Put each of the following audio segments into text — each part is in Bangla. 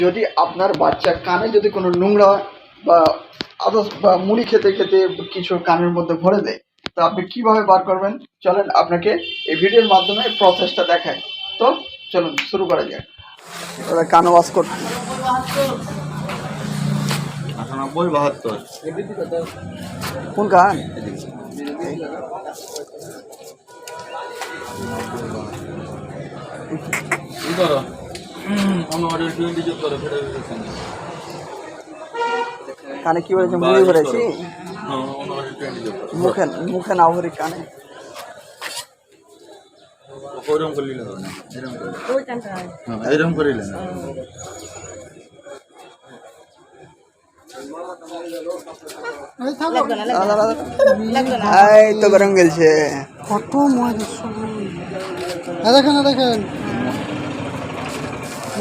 যদি আপনার বাচ্চা কানে যদি কোনো নোংরা বা আদার্স বা মুড়ি খেতে খেতে কিছু কানের মধ্যে ভরে দেয় তো আপনি কীভাবে বার করবেন? চলেন আপনাকে এই ভিডিওর মাধ্যমে প্রসেসটা দেখায় তো চলুন শুরু করা যাক। ওরা কান ওয়াশ করতে আটানব্বই বাহাত্তর। কোন করো কানে কি বলেছে? মুড়ি ভরেছি করো। মুখে মুখে না ভরি কানে। করলি না। হ্যাঁ। এরকম করিলে না। এই তো গরম গেলছে। কত মজা হ্যাঁ দেখেন হ্যাঁ দেখেন।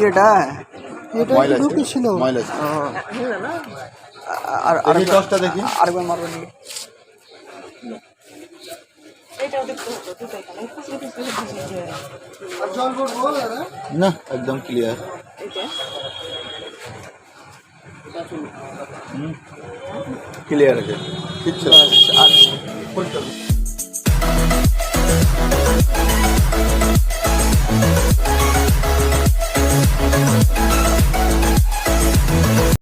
এটা এটা ময়লা ছিল ঢুকেছিল ময়লা ছিল ও, আর আর দেখি টসটা দেখি আরেকবার মারবো নাকি জল করবো দাদা না একদম ক্লিয়ার ক্লিয়ার আছে কিচ্ছু আর ফুল